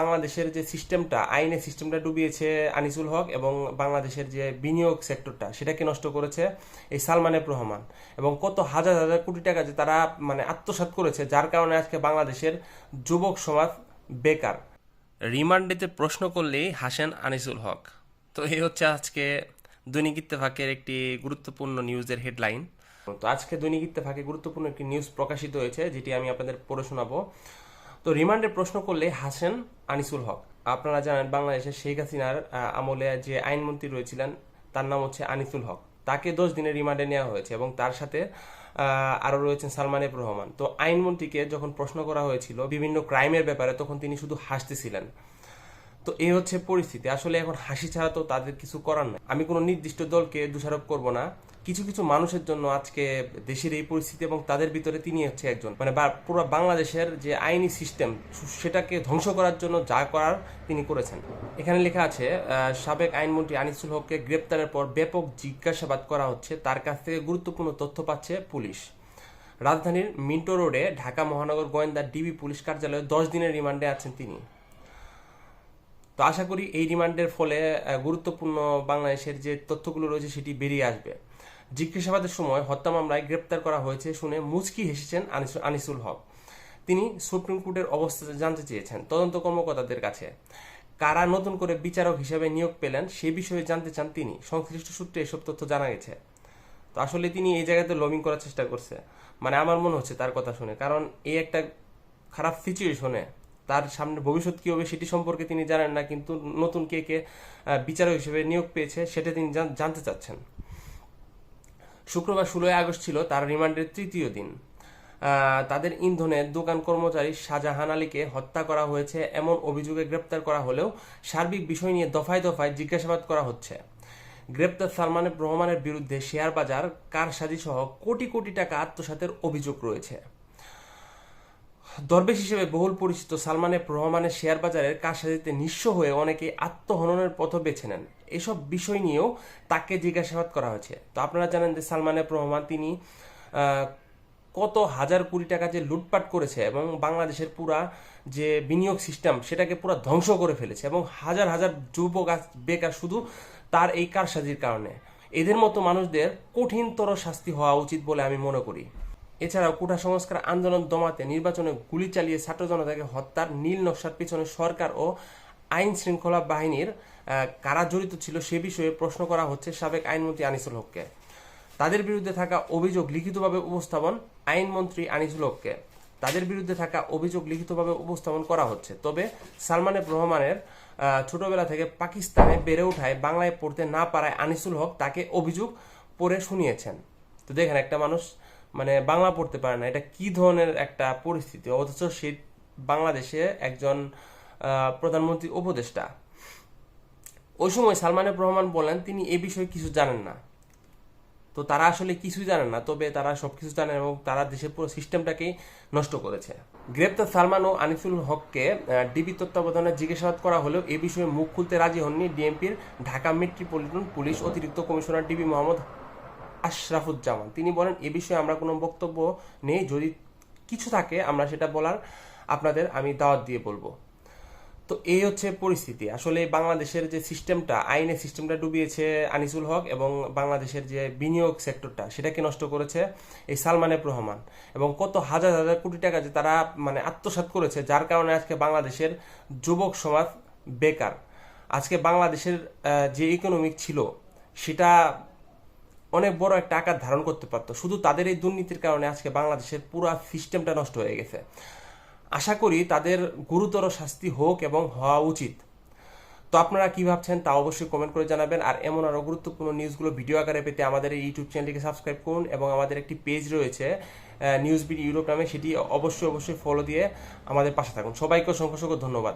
বাংলাদেশের যে সিস্টেমটা, আইনের সিস্টেমটা ডুবিয়েছে আনিসুল হক এবং বাংলাদেশের যে বিনিয়োগ সেক্টরটা, সেটাকে নষ্ট করেছে এই সালমানের রহমান। এবং কত হাজার হাজার কোটি টাকা যে তারা মানে আত্মসাৎ করেছে, যার কারণে আজকে বাংলাদেশের যুবক সমাজ বেকার। রিমান্ডেতে প্রশ্ন করলেই হাসেন আনিসুল হক। তো এই হচ্ছে আজকে দৈনিক ইত্তেফাকের একটি গুরুত্বপূর্ণ নিউজের হেডলাইন। তো আজকে দৈনিক ইত্তেফাকে গুরুত্বপূর্ণ একটি নিউজ প্রকাশিত হয়েছে, যেটি আমি আপনাদের পড়ে শোনাবো। তো রিমান্ডে প্রশ্ন করলে হাসেন আনিসুল হক। আপনারা জানেন বাংলাদেশের শেখ হাসিনার আমলে যে আইনমন্ত্রী রয়েছিলেন, তার নাম হচ্ছে আনিসুল হক। তাকে দশ দিনের রিমান্ডে নেওয়া হয়েছে এবং তার সাথে আরও রয়েছেন সালমান এফ রহমান। তো আইনমন্ত্রীকে যখন প্রশ্ন করা হয়েছিল বিভিন্ন ক্রাইমের ব্যাপারে, তখন তিনি শুধু হাসতেছিলেন। তো এই হচ্ছে পরিস্থিতি। আসলে এখন হাসি ছাড়া তো তাদের কিছু করার নাই। আমি কোনো নির্দিষ্ট দলকে দোষারোপ করব না। কিছু কিছু মানুষের জন্য আজকে দেশের এই পরিস্থিতি এবং তাদের ভিতরে তিনি হচ্ছে একজন। মানে পুরো বাংলাদেশের যে আইনি সিস্টেম, সেটাকে ধ্বংস করার জন্য যা করার তিনি করেছেন। এখানে লেখা আছে সাবেক আইনমন্ত্রী আনিসুল হককে গ্রেপ্তারের পর ব্যাপক জিজ্ঞাসাবাদ করা হচ্ছে। তার কাছ থেকে গুরুত্বপূর্ণ তথ্য পাচ্ছে পুলিশ। রাজধানীর মিন্টো রোডে ঢাকা মহানগর গোয়েন্দা ডিবি পুলিশ কার্যালয়ে দশ দিনের রিমান্ডে আছেন তিনি। তো আশা করি এই রিমান্ডের ফলে গুরুত্বপূর্ণ বাংলাদেশের যে তথ্যগুলো রয়েছে সেটি বেরিয়ে আসবে। জিজ্ঞাসাবাদের সময় হত্যা মামলায় গ্রেপ্তার করা হয়েছে শুনে মুচকি হেসেছেন আনিসুল হক। তিনি সুপ্রিম কোর্টের অবস্থা জানতে চেয়েছেন তদন্ত কর্মকর্তাদের কাছে। কারা নতুন করে বিচারক হিসেবে নিয়োগ পেলেন সে বিষয়ে জানতে চান তিনি। সংশ্লিষ্ট সূত্রে এসব তথ্য জানা গেছে। তো আসলে তিনি এই জায়গাতে লবিং করার চেষ্টা করছে। মানে আমার মনে হচ্ছে তার কথা শুনে। কারণ এই একটা খারাপ সিচুয়েশনে তার সামনে ভবিষ্যৎ কি হবে সেটি সম্পর্কে তিনি জানেন না, কিন্তু নতুন কে কে বিচারক হিসেবে নিয়োগ পেয়েছে সেটা তিনি জানতে চাচ্ছেন। শুক্রবার ষোলোই আগস্ট ছিল তার রিমান্ডের তৃতীয় দিন। তাদের ইন্ধনের দোকান কর্মচারী শাহজাহান আলীকে হত্যা করা হয়েছে এমন অভিযোগে গ্রেপ্তার করা হলেও সার্বিক বিষয় নিয়ে দফায় দফায় জিজ্ঞাসাবাদ করা হচ্ছে। গ্রেপ্তার সালমান রহমানের বিরুদ্ধে শেয়ার বাজার কারসাজি সহ কোটি কোটি টাকা আত্মসাতের অভিযোগ রয়েছে। দরবেশ হিসেবে বহুল পরিচিত সালমান এফ রহমানের শেয়ার বাজারের কারসাজিতে নিঃস্ব হয়ে অনেকে আত্মহননের পথ বেছে নেন। এসব বিষয় নিয়েও তাকে জিজ্ঞাসাবাদ করা হয়েছে। তো আপনারা জানেন যে সালমান এফ রহমান তিনি কত হাজার কোটি টাকা যে লুটপাট করেছে এবং বাংলাদেশের পুরা যে বিনিয়োগ সিস্টেম সেটাকে পুরো ধ্বংস করে ফেলেছে এবং হাজার হাজার যুবক বেকার শুধু তার এই কারসাজির কারণে। এদের মতো মানুষদের কঠিনতর শাস্তি হওয়া উচিত বলে আমি মনে করি। এছাড়াও কোটা সংস্কার আন্দোলন দমাতে নির্বাচনে গুলি চালিয়ে ছাত্র জনতাকে হত্যার নীল নকশার পিছনে সরকার ও আইন শৃঙ্খলা বাহিনীর কারা জড়িত ছিল সে বিষয়ে প্রশ্ন করা হচ্ছে সাবেক আইনমন্ত্রী আনিসুল হককে। তাদের বিরুদ্ধে থাকা অভিযোগ লিখিতভাবে উপস্থাপন আইনমন্ত্রী আনিসুল হককে। তাদের বিরুদ্ধে থাকা অভিযোগ লিখিতভাবে উপস্থাপন করা হচ্ছে। তবে সালমান রহমানের ছোটবেলা থেকে পাকিস্তানে বেড়ে ওঠায় বাংলায় পড়তে না পারায় আনিসুল হক তাকে অভিযোগ পড়ে শুনিয়েছেন। তো দেখেন একটা মানুষ মানে বাংলা পড়তে পারে না। এটা কি ধরনের একটা পরিস্থিতি? অথচ সে বাংলাদেশে একজন প্রধানমন্ত্রী উপদেষ্টা। ওই সময় সালমান এফ রহমান বলেন, তিনি এ বিষয়ে কিছু জানেন না। তো তারা আসলে কিছুই জানেন না, তবে তারা সবকিছু জানেন এবং তারা দেশের পুরো সিস্টেমটাকেই নষ্ট করেছে। গ্রেপ্তার সালমান ও আনিসুল হককে ডিবি তত্ত্বাবধানে জিজ্ঞাসাবাদ করা হলেও এ বিষয়ে মুখ খুলতে রাজি হননি। ডিএমপির ঢাকা মেট্রোপলিটন পুলিশ অতিরিক্ত কমিশনার ডিবি মোহাম্মদ আশরাফুজ্জামান। তিনি বলেন, এ বিষয়ে আমরা কোনো বক্তব্য নেই। যদি কিছু থাকে, আমরা সেটা বলার আপনাদের আমি দাওয়াত দিয়ে বলব। তো এই হচ্ছে পরিস্থিতি। আসলে বাংলাদেশের যে সিস্টেমটা, আইনের সিস্টেমটা ডুবিয়েছে আনিসুল হক এবং বাংলাদেশের যে বিনিয়োগ সেক্টরটা, সেটাকে নষ্ট করেছে এই সালমানের রহমান এবং কত হাজার হাজার কোটি টাকা যে তারা মানে আত্মসাৎ করেছে, যার কারণে আজকে বাংলাদেশের যুবক সমাজ বেকার। আজকে বাংলাদেশের যে ইকোনমিক ছিল, সেটা অনেক বড় একটা আকার ধারণ করতে পারতো। শুধু তাদের এই দুর্নীতির কারণে আজকে বাংলাদেশের পুরো সিস্টেমটা নষ্ট হয়ে গেছে। আশা করি তাদের গুরুতর শাস্তি হোক এবং হওয়া উচিত। তো আপনারা কী ভাবছেন তা অবশ্যই কমেন্ট করে জানাবেন। আর এমন আরও গুরুত্বপূর্ণ নিউজগুলো ভিডিও আকারে পেতে আমাদের এই ইউটিউব চ্যানেলটিকে সাবস্ক্রাইব করুন এবং আমাদের একটি পেজ রয়েছে নিউজ বিডি ইউরোপ নামে সেটি অবশ্যই অবশ্যই ফলো দিয়ে আমাদের পাশে থাকুন। সবাইকে অসংখ্য অসংখ্য ধন্যবাদ।